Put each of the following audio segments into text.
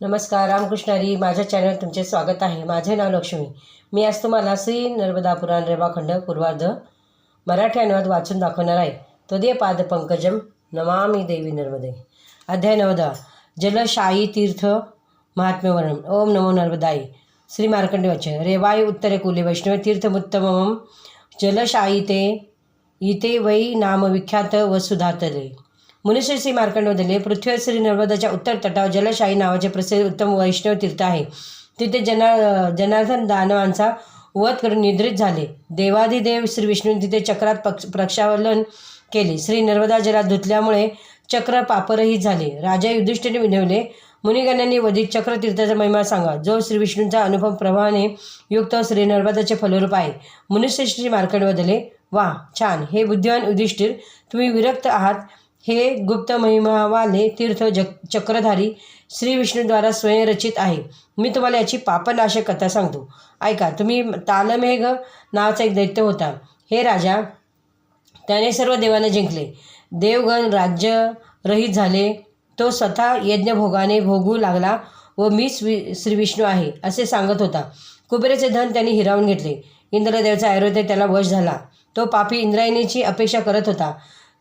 नमस्कार रामकृष्णारी माझ्या चॅनल तुमचे स्वागत आहे. माझे नाव लक्ष्मी. मी आज तुम्हाला श्री नर्मदा पुराण रेवाखंड पूर्वार्ध मराठी अनुवाद वाचून दाखवणार आहे. तदीय पाद पंकजम नमामी देवी नर्मदे. अध्याय नवदा. जलशाई तीर्थ महात्म्यवर्णन ओम नमो नर्मदाई श्री मार्कंडे वाच रेवाय उत्तरे कुले वैष्णव तीर्थमुत्तमं जलशायी ते इते वै नाम विख्यात वसुधातले. मुनिश्री श्री मार्कंड पृथ्वीवर श्री नर्मदाच्या उत्तर तटावर जलशाही नावाचे प्रसिद्ध उत्तम वैष्णव तीर्थ आहे. तिथे जना जनार्दन दानवांचा वध करून निद्रित झाले. देवादिदेव श्री विष्णू तिथे चक्रात पक्ष प्रक्षावलन केले. श्री नर्मदा जलात धुतल्यामुळे चक्र पापरहित झाले. राजा युधिष्ठिरने विनवले मुनिगणांनी वधित चक्रतीर्थाचा महिमा सांगा. जो श्री विष्णूंचा अनुभव प्रभावाने युक्त श्री नर्मदाचे फलरूप आहे. मुनिश्रेष्ठी मार्कंड बदले वा छान. हे बुद्धिवान युधिष्ठिर तुम्ही विरक्त आहात. हे गुप्त महिमावाले तीर्थ जग चक्रधारी श्री विष्णूद्वारा स्वयंरचित आहे. मी तुम्हाला याची पापनाशक कथा सांगतो. ऐका तुम्ही तालमेघ नावाचा एक दैत्य होता. हे राजा त्याने सर्व देवांना जिंकले. देवगण राज्य रहित झाले. तो स्वतः यज्ञभोगाने भोगू लागला व मीच वि श्री विष्णू आहे असे सांगत होता. कुबेराचे धन त्यांनी हिरावून घेतले. इंद्रदेवचा आयुर्वेद त्याला वश झाला. तो पापी इंद्रायणीची अपेक्षा करत होता.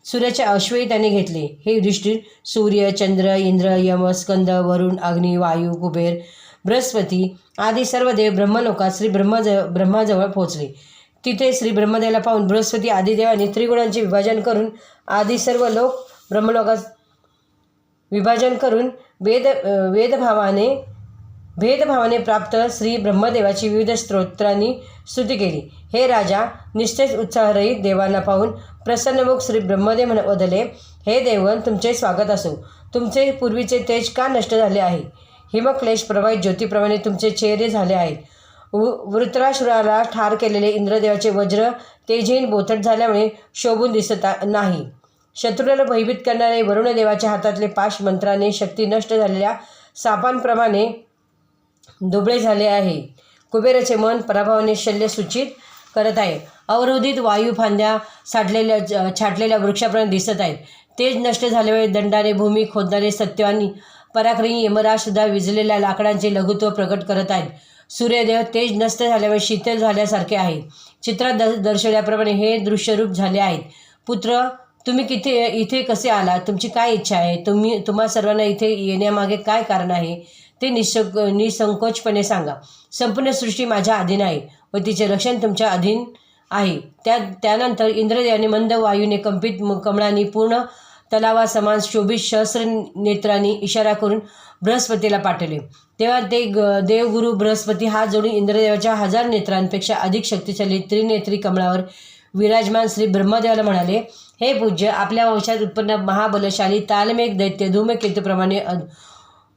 सूर्याचे अश्वही त्याने घेतले. हे युधिष्ठिर सूर्य चंद्र इंद्र यम स्कंद वरुण अग्नी वायू कुबेर बृहस्पती आदी सर्व देव ब्रह्मलोकात श्री ब्रह्मज ब्रह्माजवळ पोहोचले. तिथे श्री ब्रह्मदेवाला पाहून बृहस्पती आदिदेवाने त्रिगुणांचे विभाजन करून आदी सर्व लोक ब्रह्मलोकात विभाजन करून वेद वेदभावाने भेदभावाने प्राप्त श्री ब्रह्मदेवाची विविध स्तोत्रांनी स्तुती केली. हे राजा निश्चित उत्साहरहित देवांना पाहून प्रसन्नमुख श्री ब्रह्मदेव म्हण वदले हे देवन तुमचे स्वागत असो. तुमचे पूर्वीचे तेज का नष्ट झाले आहे? हिमक्लेश प्रवाहित ज्योतीप्रमाणे तुमचे चेहरे झाले आहेत. वृत्राशुराला ठार केलेले इंद्रदेवाचे वज्र तेजहीन बोथट झाल्यामुळे शोभून दिसत आ- नाही. शत्रूला भयभीत करणारे वरुणदेवाच्या हातातले पाश मंत्राने शक्ती नष्ट झालेल्या सापांप्रमाणे दुबळे झाले आहे. कुबेराचे मन पराभवाने शल्य सूचित करत आहे. अवरोधित वायू फांद्या साठलेल्या छाटलेल्या वृक्षाप्रमाणे दिसत आहेत. तेज नष्ट झाल्यामुळे दंडाने भूमी खोदणारे सत्यवानी पराक्रमी यमराज सुद्धा विजलेल्या लाकडांचे लघुत्व प्रकट करत आहेत. सूर्यदेव तेज नष्ट झाल्यामुळे शीतल झाल्यासारखे आहे. चित्रात द दर्शवल्याप्रमाणे हे दृश्यरूप झाले आहेत. पुत्र तुम्ही किथे इथे कसे आलात? तुमची काय इच्छा आहे? तुम्ही तुम्हा सर्वांना इथे येण्यामागे काय कारण आहे? ते निसंक निसंकोचपणे सांगा. संपूर्ण सृष्टी माझ्या अधीन आहे व तिचे रक्षण तुमच्या अधीन आहे. त्या त्यानंतर इंद्रदेवाने मंद वायूने कंपित कमळांनी पूर्ण तलावासमान शोभित सहस्र नेत्रांनी इशारा करून बृहस्पतीला पाठवले. तेव्हा ते ग देवगुरु बृहस्पती हात जोडून इंद्रदेवाच्या हजार नेत्रांपेक्षा अधिक शक्तिशाली त्रिनेत्री कमळावर विराजमान श्री ब्रह्मदेवाला म्हणाले हे पूज्य आपल्या वंशात उत्पन्न महाबलशाली तालमेघ दैत्य धूमकेतूप्रमाणे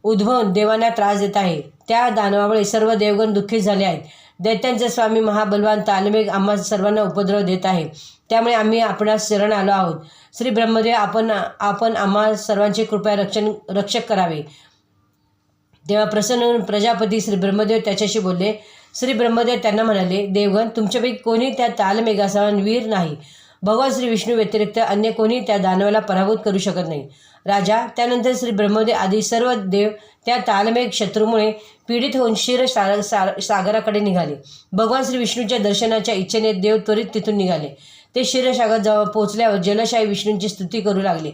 उद्भवून देवांना त्रास देत आहे. त्या दानवामुळे सर्व देवगण दुःखी झाले आहेत. दैत्यांचे स्वामी महाबलवान तालमेघ आम्हा सर्वांना उपद्रव देत आहे. त्यामुळे आम्ही आपणास शरण आलो आहोत. श्री ब्रह्मदेव आपण आपण आम्हा सर्वांचे कृपया रक्षण रक्षक करावे. तेव्हा प्रसन्न होऊन प्रजापती श्री ब्रह्मदेव त्याच्याशी बोलले. श्री ब्रह्मदेव त्यांना म्हणाले देवगण तुमच्यापैकी कोणी त्या तालमेघासमान वीर नाही. भगवान श्री विष्णू व्यतिरिक्त अन्य कोणी त्या दानवाला पराभूत करू शकत नाही. राजा त्यानंतर श्री ब्रह्मदेव आदी सर्व देव त्या तालमेघ शत्रूमुळे पीडित होऊन क्षीर सा सा- सागराकडे निघाले. भगवान श्री विष्णूच्या दर्शनाच्या इच्छेने देव त्वरित तिथून निघाले. ते क्षीरसागर जवळ पोहोचल्यावर जलशाही विष्णूंची स्तुती करू लागले.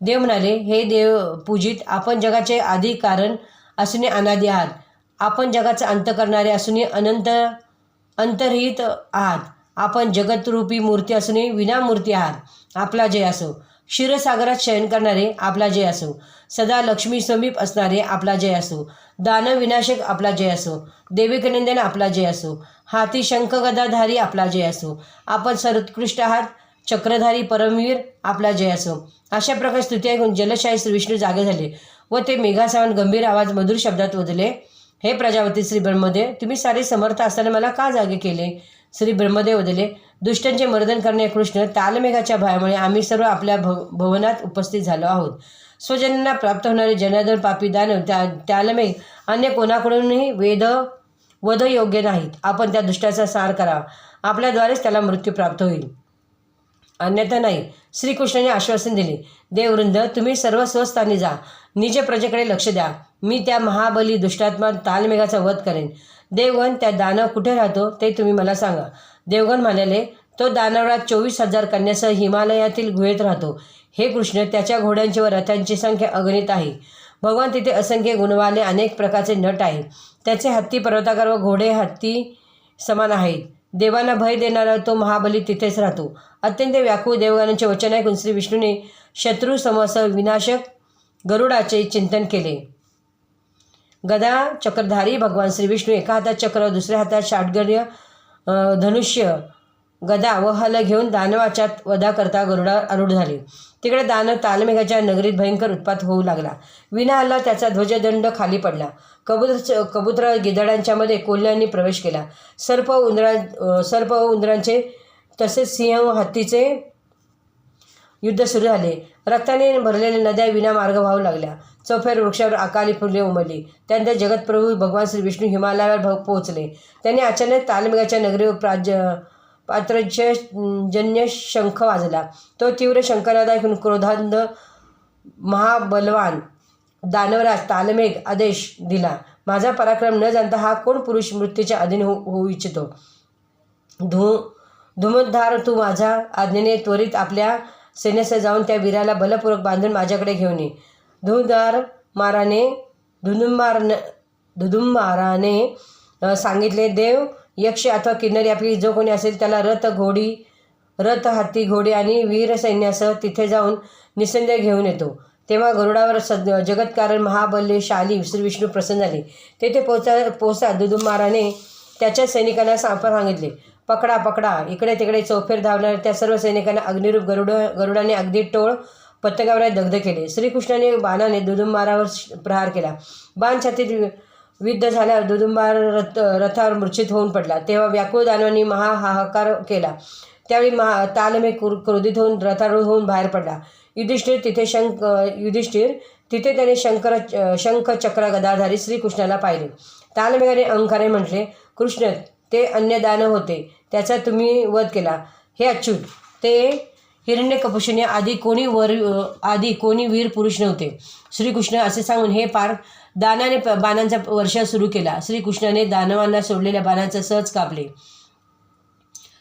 देव म्हणाले हे देव पूजित आपण जगाचे आधी कारण असून अनादी आहात. आपण जगाचा अंत करणारे असून अनंत अंतरहित आहात. आपण जगतरूपी मूर्ती असूनही विनामूर्ती आहात. आपला जय असो. क्षीरसागरात शयन करणारे आपला जय असो. सदा लक्ष्मी समीप असणारे आपला जय असो. दानविनाशक आपला जय असो. देविकनंदन आपला जय असो. हाती शंख गदाधारी आपला जय असो. आपण सर्वोत्कृष्ट आहात. चक्रधारी परमवीर आपला जय असो. अशा प्रकारे स्तुती ऐकून जलशाही श्री विष्णू जागे झाले व ते मेघासावन गंभीर आवाज मधुर शब्दात वदले हे प्रजापती श्री ब्रह्मदेव तुम्ही सारे समर्थ असताना मला का जागे केले? श्री ब्रह्मदेव दिले. दुष्टांचे मर्दन करणे कृष्ण तालमेघाच्या भयामुळे आम्ही सर्व आपल्या भव भवनात उपस्थित झालो आहोत. स्वजनांना प्राप्त होणारे जनार्दन पापी दानव त्या तालमेघ अन्य कोणाकडूनही वेद वध योग्य नाहीत. आपण त्या दुष्टाचा सार करा आपल्याद्वारेच त्याला मृत्यू प्राप्त होईल. अन्यथा नाही. श्रीकृष्णाने आश्वासन दिले. देववृंद तुम्ही सर्व स्वस्थानी जा. निज प्रजेकडे लक्ष द्या. मी त्या महाबली दुष्टात्मा तालमेघाचा वध करेन. देवगण त्या दानव कुठे राहतो ते तुम्ही मला सांगा. देवगण म्हणाले तो दानवळात चोवीस हजार कन्यासह हिमालयातील गुहेत राहतो. हे कृष्ण त्याच्या घोड्यांची व रथांची संख्या अगणित आहे. भगवान तिथे असंख्य गुणवाले अनेक प्रकारचे नट आहे त्याचे हत्ती पर्वताकार व घोडे हत्ती समान आहेत. देवांना भय देणारा तो महाबली तिथेच राहतो. अत्यंत व्याकुळ देवगणांचे वचन ऐकून श्री विष्णूने शत्रू समसह विनाशक गरुडाचे चिंतन केले. गदा चक्रधारी भगवान श्री विष्णू एका हातात चक्र दुसऱ्या हातात शाटगर्य धनुष्य गदा व हल घेऊन दानवाच्या वधाकरता गरुडा आरूढ झाले. तिकडे दानव तालमेघाच्या नगरीत भयंकर उत्पात होऊ लागला. विना हल्ला त्याचा ध्वजदंड खाली पडला. कबूतर कबूतर गिधाडांच्यामध्ये कोल्ह्यांनी प्रवेश केला. सर्प उंदरा सर्प व उंदरांचे तसेच सिंह व हत्तीचे युद्ध सुरू झाले. रक्ताने भरलेल्या नद्या विना मार्ग लागल्या. चौफेर वृक्षावर अकाली फुले उमलली. त्यानंतर जगतप्रभू भगवान श्री विष्णू हिमालयावर भ पोहोचले. त्यांनी अचानक तालमेघाच्या नगरीवर प्राज पात्रज्य जन्य शंख वाजला. तो तीव्र शंकरनाद क्रोधांध महाबलवान दानवराज तालमेघ आदेश दिला. माझा पराक्रम न जाणता हा कोण पुरुष मृत्यूच्या अधीन हो होऊ इच्छितो? धू धुमोद्धार तू माझ्या आज्ञेने त्वरित आपल्या सैन्यासह जाऊन त्या वीराला बलपूर्वक बांधून माझ्याकडे घेऊन ये. धुधार माराने धुदुंबार धुदुंबाराने सांगितले देव यक्ष अथवा किन्नरी आपली जो कोणी असेल त्याला रथ घोडी रथ हत्ती घोडी आणि वीर सैन्यासह तिथे जाऊन निसंदेह घेऊन येतो. तेव्हा गरुडावर सद जगतकारण महाबल्यशाली श्री विष्णू प्रसन्न झाले. तेथे पोचा पोचा दुदुमाराने त्याच्या सैनिकांना सांपर सांगितले. पकडा पकडा इकडे तिकडे चौफेर धावणाऱ्या त्या सर्व सैनिकांना अग्निरूप गरुड गरुडाने अगदी टोळ पत्तकावर दग्ध केले. श्रीकृष्णाने बाणाने दुदुंबारावर श- प्रहार केला. बाण छातीत वि- विद्ध झाल्यावर दुदुंबार रथ रथावर मूर्छित होऊन पडला. तेव्हा व्याकुळ दानवांनी महाहाकार केला. त्यावेळी महा तालमे क्रो क्रोधित होऊन रथारूढ होऊन बाहेर पडला. युधिष्ठिर तिथे शंक युधिष्ठिर तिथे त्याने शंकर शंख चक्र गदाधारी श्रीकृष्णाला पाहिले. तालमेघाने अहंकारे म्हटले कृष्ण ते अन्नदान होते. त्याचा तुम्ही वध केला. हे अच्युत ते हिरण्यकपुशीने आधी कोणी वर आधी कोणी वीर पुरुष नव्हते. श्रीकृष्ण असे सांगून हे पार दानाने बाणांचा वर्षा सुरू केला. श्रीकृष्णाने दानवांना सोडलेल्या बाणांचा सहज कापले.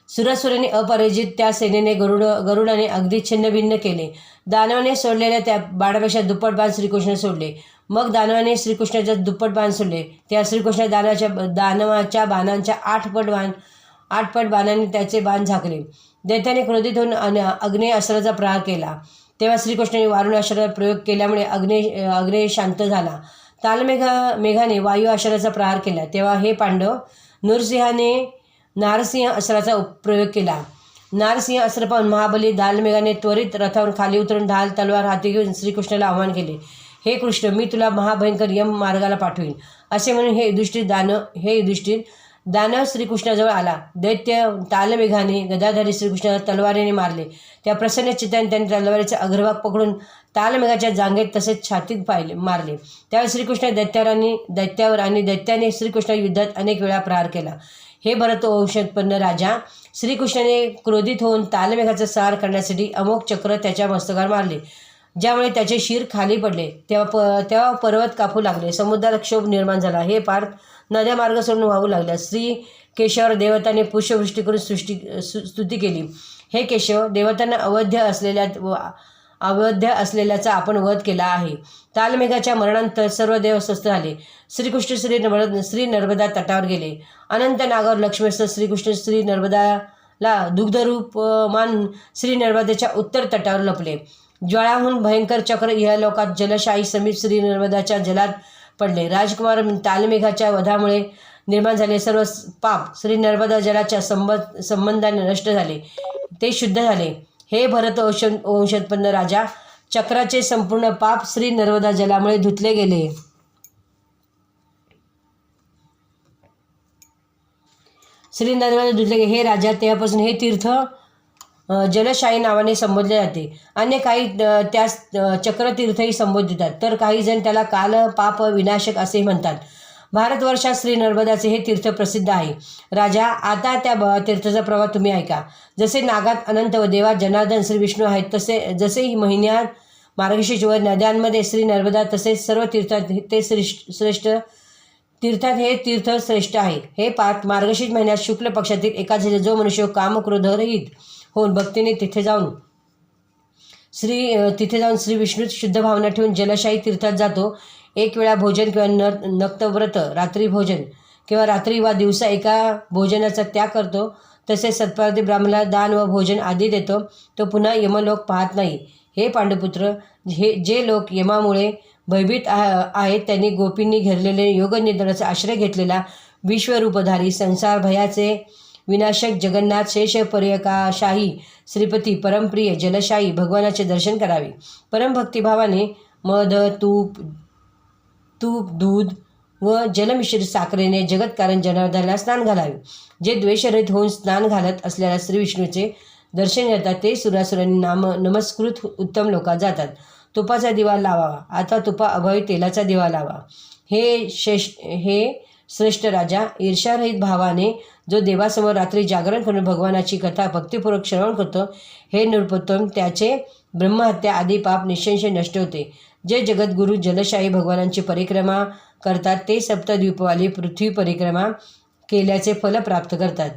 सुरासुराने अपराजित त्या सेनेने गरुड गरुडाने अगदी छिन्नभिन्न केले. दानवाने सोडलेल्या त्या बाणापेक्षा दुप्पट बाण श्रीकृष्ण सोडले. मग दानवाने श्रीकृष्णाच्या दुप्पट बाण सोडले. त्या श्रीकृष्ण दानाच्या दानवाच्या बाणांच्या आठ पट बाण आठपट बाणाने बाणांनी त्याचे बाण झाकले. दैत्याने क्रोधित होऊन अन अग्नेय अस्त्राचा प्रहार केला. तेव्हा श्रीकृष्णाने वारुण अस्त्राचा प्रयोग केल्यामुळे अग्ने अग्नेय शांत झाला. तालमेघा मेघाने वायू अस्त्राचा प्रहार केला. तेव्हा हे पांडव नृसिंहाने नारसिंह अस्त्राचा प्रयोग केला. नारसिंह अस्त्र पाहून महाबली दालमेघाने त्वरित रथावरून खाली उतरून ढाल तलवार हाती घेऊन श्रीकृष्णाला आव्हान केले. हे कृष्ण मी तुला महाभयंकर यम मार्गाला पाठवीन. असे म्हणून हे युधिष्ठिर दानव हे युधिष्ठिर दानव श्रीकृष्णाजवळ आला. दैत्य तालमेघाने गदाधारी श्रीकृष्णाला तलवारीने मारले. त्या प्रसन्न चित्ताने त्यांनी तलवारीचा अग्रभाग पकडून तालमेघाच्या जांगेत तसेच छातीत पाहिले मारले. त्यावेळी श्रीकृष्ण दैत्यावरांनी दैत्यावर आणि दैत्याने श्रीकृष्ण युद्धात अनेक वेळा प्रहार केला. हे भरत औषधपन्न राजा श्रीकृष्णाने क्रोधित होऊन तालमेघाचा सार करण्यासाठी अमोक चक्र त्याच्या मस्तकावर मारले. ज्यामुळे त्याचे शिर खाली पडले. तेव्हा प तेव्हा पर्वत कापू लागले. समुद्रात क्षोभ निर्माण झाला. हे पार्थ नद्या मार्ग सोडून वाहू लागल्या. श्री केशवर देवताने पुष्यवृष्टी करून सृष्टी सु स्तुती केली. हे केशव देवतांना अवध्य असलेल्या व अवध्य असलेल्याचा आपण वध केला आहे. तालमेघाच्या मरणानंतर सर्व देव स्वस्थ झाले. श्रीकृष्ण श्री नर्मद श्री नर्मदा तटावर गेले. अनंत नागावर लक्ष्मेश्वर श्रीकृष्ण श्री नर्मदाला दुग्धरूप मान श्री नर्मदेच्या उत्तर तटावर लपले. ज्वाळाहून भयंकर चक्र या लोकात जलशाही समीप श्री नर्मदाच्या जलात पडले. राजकुमार तालमेघाच्या वधामुळे निर्माण झाले सर्व पाप श्री नर्मदा जलाच्या संबंध संबंधाने नष्ट झाले. ते शुद्ध झाले. हे भरत वंश वंशोत्पन्न राजा. चक्राचे संपूर्ण पाप श्री नर्मदा जलामुळे धुतले गेले. श्री नर्मदा धुतले गेले. हे राजा तेव्हापासून हे तीर्थ जलशाही नावाने संबोधले जाते. अन्य काही त्यास चक्रतीर्थही संबोधितात. तर काही जण त्याला काल पाप विनाशक असे म्हणतात. भारतवर्षात श्री नर्मदाचे हे तीर्थ प्रसिद्ध आहे. राजा आता त्या ब- तीर्थाचा प्रवाह तुम्ही ऐका. जसे नागात अनंत व देवात जनार्दन श्री विष्णू आहेत तसे जसेही महिन्यात मार्गशीर्ष व नद्यांमध्ये श्री नर्मदा तसेच सर्व तीर्थात ते श्रेष्ठ श्रेष्ठ तीर्थात हे तीर्थ श्रेष्ठ आहे. हे पाच मार्गशीर्ष महिन्यात शुक्ल पक्षातील एकादशीचा जो मनुष्य काम क्रोधरहित होऊन भक्तीने तिथे जाऊन श्री तिथे जाऊन श्री विष्णू शुद्ध भावना ठेवून जलशाही तीर्थात जातो. एक वेळा भोजन किंवा न नक्तव्रत रात्री भोजन किंवा रात्री वा दिवसा एका भोजनाचा त्याग करतो. तसेच सत्पार्थी ब्राह्मणाला दान व भोजन आदी देतो. तो पुन्हा यमलोक पाहत नाही. हे पांडुपुत्र हे जे लोक यमामुळे भयभीत आ- आहेत त्यांनी गोपींनी घेरलेले योगनिद्राचा आश्रय घेतलेला विश्वरूपधारी संसार भयाचे विनाशक जगन्नाथ शेष पर्यकाशाही श्रीपती परमप्रिय जलशाही भगवानाचे दर्शन करावे. परमभक्तिभावाने मध तूप तूप दूध व जलमिश्रित साखरेने जगत्कारण जनार्दनाला स्नान घालावे. जे द्वेषरहित होऊन स्नान घालत असलेल्या श्री विष्णूचे दर्शन घेतात ते सुरासुरांनी नाम नमस्कृत उत्तम लोकात जातात. तुपाचा दिवा लावावा. आता तुपा अभावी तेलाचा दिवा लावा. हे शेष हे श्रेष्ठ राजा ईर्षारहित भावाने जो देवासमोर रात्री जागरण करून भगवानाची कथा भक्तिपूर्वक श्रवण करतो हे नृपोत्तम त्याचे ब्रह्महत्या आदी पाप निश्चयशे नष्ट होते. जे जगद्गुरू जलशाही भगवानांची परिक्रमा करतात ते सप्तद्वीपवाली पृथ्वी परिक्रमा केल्याचे फल प्राप्त करतात.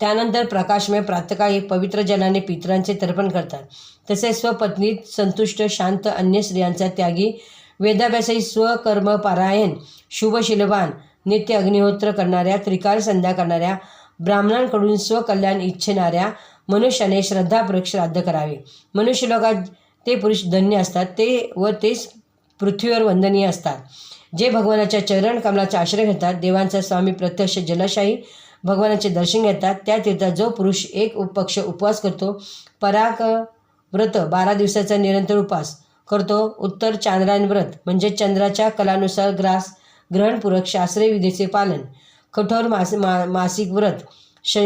त्यानंतर प्रकाशमय प्रातकाळी पवित्र जलाने पितरांचे तर्पण करतात. तसेच स्वपत्नीत संतुष्ट शांत अन्य स्त्रियांचा त्यागी वेदाभ्यासही स्वकर्म पारायण नित्य अग्निहोत्र करणाऱ्या त्रिकाल संध्या करणाऱ्या ब्राह्मणांकडून स्वकल्याण इच्छिणाऱ्या मनुष्याने श्रद्धापूर्वक श्राद्ध करावे. मनुष्यलोकात ते पुरुष धन्य असतात. ते व तेच पृथ्वीवर वंदनीय असतात. जे भगवानाच्या चरण कमलाचा आश्रय घेतात देवांचा स्वामी प्रत्यक्ष जलशाही भगवानाचे दर्शन घेतात त्या तीर्थात जो पुरुष एक उप- पक्ष उपवास करतो पराक व्रत बारा दिवसाचा निरंतर उपवास करतो उत्तर चांद्रायन व्रत म्हणजे चंद्राच्या कलानुसार ग्रास ग्रहणपूरक शास्त्रीय विधेचे पालन. कठोर मास मा मासिक व्रत. श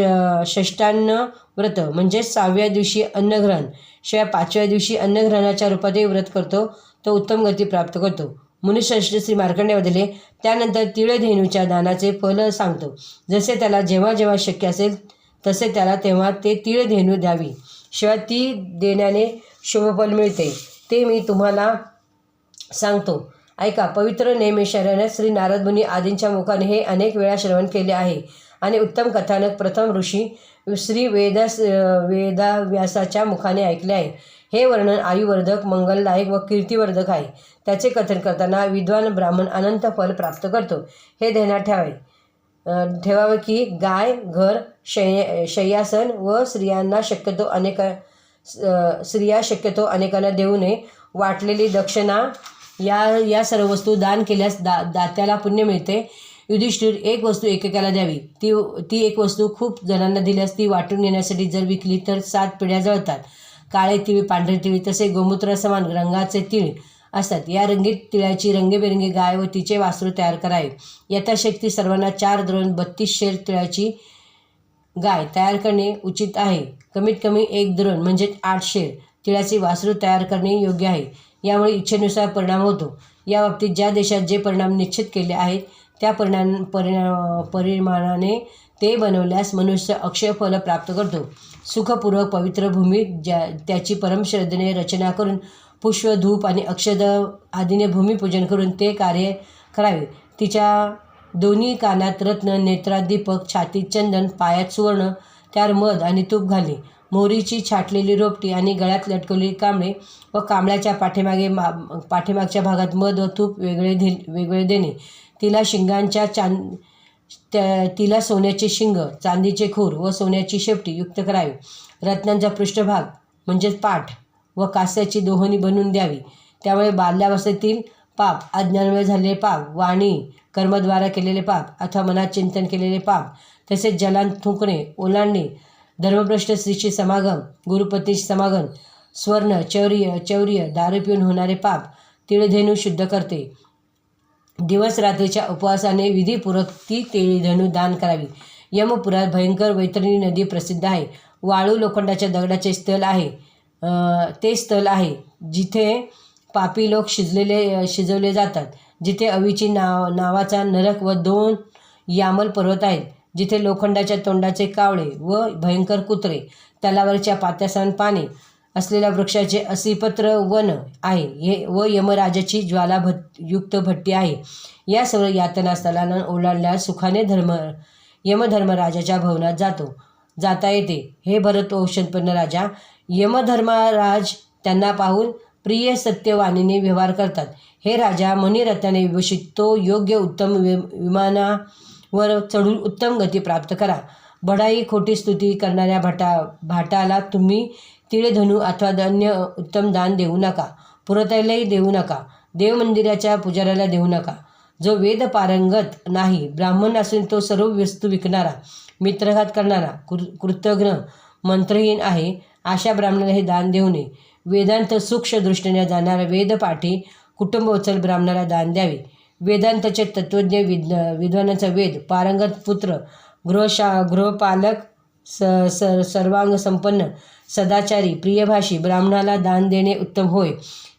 षष्टान्न व्रत म्हणजे सहाव्या दिवशी अन्नग्रहण. शिवाय पाचव्या दिवशी अन्नग्रहणाच्या रूपातही व्रत करतो तो उत्तम गती प्राप्त करतो. मुनिश्रेष्ठ श्री मार्कंड्य दिले त्यानंतर तिळधेनूच्या दानाचे फल सांगतो. जसे त्याला जेव्हा जेव्हा शक्य असेल तसे त्याला तेव्हा ते तिळधेनू द्यावी. शिवाय ती देण्याने शुभफल मिळते. ते मी तुम्हाला सांगतो. ऐका पवित्र नेमेश्वराने श्री नारदमुनी आदींच्या मुखाने हे अनेक वेळा श्रवण केले आहे. आणि उत्तम कथानक प्रथम ऋषी श्री वेदास वेदाव्यासाच्या मुखाने ऐकले आहे. हे वर्णन आयुवर्धक मंगलदायक व कीर्तिवर्धक आहे. त्याचे कथन करताना विद्वान ब्राह्मण अनंत फल प्राप्त करतो. हे ध्यानात ठेवावे. ठेवावे की गाय घर शय शय्यासन व स्त्रियांना शक्यतो अनेक स्त्रिया शक्यतो अनेकांना देऊ नये वाटलेली दक्षिणा या या सर्व वस्तू दान केल्यास दा दात्याला पुण्य मिळते. युधिष्ठिर एक वस्तू एकेकाला द्यावी. ती ती एक वस्तू खूप जणांना दिल्यास ती वाटून नेण्यासाठी जर विकली तर सात पिढ्या जळतात. काळे तिळी पांढरे तिळी तसे गोमूत्रासमान रंगाचे तीळ असतात. या रंगीत तिळाची रंगीबेरंगी गाय व तिचे वासरू तयार करावे. यथाशक्ती सर्वांना चार द्रोण बत्तीस शेर तिळाची गाय तयार करणे उचित आहे. कमीत कमी एक द्रोण म्हणजे आठ शेर तिळाची वासरू तयार करणे योग्य आहे. यामुळे इच्छेनुसार परिणाम होतो. या बाबतीत ज्या देशात जे परिणाम निश्चित केले आहेत त्या परिणाम परिणा परिमाणाने ते बनवल्यास मनुष्य अक्षय फल प्राप्त करतो. सुखपूर्वक पवित्र भूमीत ज्या त्याची परमश्रद्धेने रचना करून पुष्प धूप आणि अक्षद आदीने भूमिपूजन करून ते कार्य करावे. तिच्या दोन्ही कानात रत्न नेत्रात दीपक छातीत चंदन पायात सुवर्ण त्यावर मध आणि तूप घाली मोहरीची छाटलेली रोपटी आणि गळ्यात लटकवलेली कांबळे व कांबळ्याच्या पाठीमागे मा पाठीमागच्या भागात मध व तूप वेगळे दे वेगळे देणे. तिला शिंगांच्या चांद त्या तिला सोन्याचे शिंग चांदीचे खूर व सोन्याची शेपटी युक्त करावी. रत्नांचा पृष्ठभाग म्हणजेच पाठ व कास्याची दोहनी बनवून द्यावी. त्यामुळे बाल्यावस्थेतील पाप अज्ञानामुळे झालेले पाप वाणी कर्मद्वारा केलेले पाप अथवा मनात चिंतन केलेले पाप तसेच जलांत थुंकणे ओलांडणे धर्मभ्रष्ट स्त्रीचे समागम गुरुपतीचे समागम स्वर्ण चौर्य चौर्य दारू पिऊन होणारे पाप तिळधेनू शुद्ध करते. दिवस रात्रीच्या उपवासाने विधीपूर्वक ती तिळधेनू दान करावी. यमपुरात भयंकर वैतरणी नदी प्रसिद्ध आहे. वाळू लोखंडाच्या दगडाचे स्थल आहे. ते स्थल आहे जिथे पापी लोक शिजलेले शिजवले जातात जिथे अवीची नाव नावाचा नरक व दोन यामल पर्वत आहेत. जिथे लोखंडाच्या तोंडाचे कावळे व भयंकर कुत्रे तलावरच्या पात्यासान पाने असलेल्या वृक्षाचे असीपत्र वन आहे. हे व यमराजाची ज्वाला भट युक्त भट्टी आहे. या सर्व यातनास्थलांना ओलांडल्या ओलांडल्यास सुखाने धर्म यमधर्मराजाच्या भवनात जातो. जाता येते. हे भरत औषधपन्न राजा यमधर्मराज त्यांना पाहून प्रिय सत्यवाणीने व्यवहार करतात. हे राजा मणिरत्नाने विभूषित तो योग्य उत्तम विमाना वर चढून उत्तम गती प्राप्त करा. बढाई खोटी स्तुती करणाऱ्या भटा भाटाला तुम्ही तिळधनू अथवा अन्य उत्तम दान देऊ नका. पुरतायलाही देऊ नका. देवमंदिराच्या पुजाऱ्याला देऊ नका. जो वेद पारंगत नाही ब्राह्मण असून तो सर्व वस्तू विकणारा मित्रघात करणारा कृ कृतघ्न मंत्रहीन आहे अशा ब्राह्मणाला हे दान देऊ नये. वेदांत सूक्ष्म दृष्टीने जाणारा वेदपाठी कुटुंबोत्सल ब्राह्मणाला दान द्यावे. वेदांतचे तत्त्वज्ञ विद विद्वानाचा वेद पारंगत पुत्र गृहशा गृहपालक स स सर्वांग संपन्न सदाचारी प्रियभाषी ब्राह्मणाला दान देणे उत्तम होय.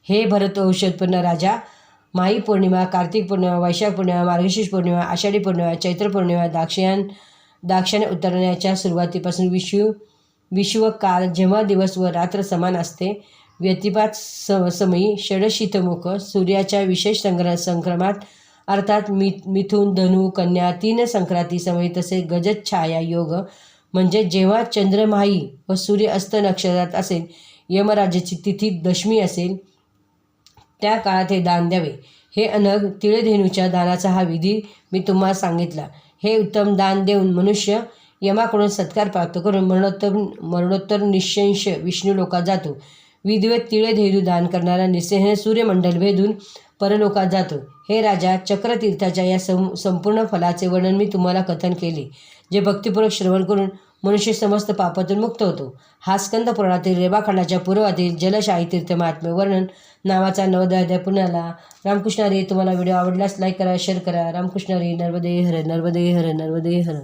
हे भरत औषधपूर्ण राजा माई पौर्णिमा कार्तिक पौर्णिमा वैशाख पौर्णिमा मार्गशीर्ष पौर्णिमा आषाढी पौर्णिमा चैत्र पौर्णिमा दाक्षिणायन दाक्षाने उतरण्याच्या सुरुवातीपासून विश्व विश्वकाल जेव्हा दिवस व रात्र समान असते व्यतिपात स समयी षडशीतमुख सूर्याच्या विशेष संग्र संक्रमात अर्थात मि मिथून धनु कन्या तीन संक्रांती समयी तसे गजत छाया योग म्हणजे जेव्हा चंद्रमाई व सूर्य अस्त नक्षत्रात असेल यमराजाची तिथी दशमी असेल त्या काळात हे दान द्यावे. हे अनग तिळधेनूच्या दानाचा हा विधी मी तुम्हाला सांगितला. हे उत्तम दान देऊन मनुष्य यमाकडून सत्कार प्राप्त करून मरणोत्तर मरणोत्तर निशंश विष्णू लोकात जातो. विधवेत तिळे धैर्य दान करणारा निसेह सूर्यमंडल भेदून परलोकात जातो. हे राजा चक्रतीर्थाच्या या सं संपूर्ण फलाचे वर्णन मी तुम्हाला कथन केले जे भक्तिपूर्वक श्रवण करून मनुष्य समस्त पापातून मुक्त होतो. हा स्कंद पुराणातील रेबाखंडाच्या पूर्वातील जलशाही तीर्थ महात्म्य वर्णन नावाचा नवोदय पुण्याला रामकृष्णारी तुम्हाला व्हिडिओ आवडल्यास लाईक करा शेअर करा. रामकृष्णारी नर्मदे हर नर्मदे हर नर्मदे हर.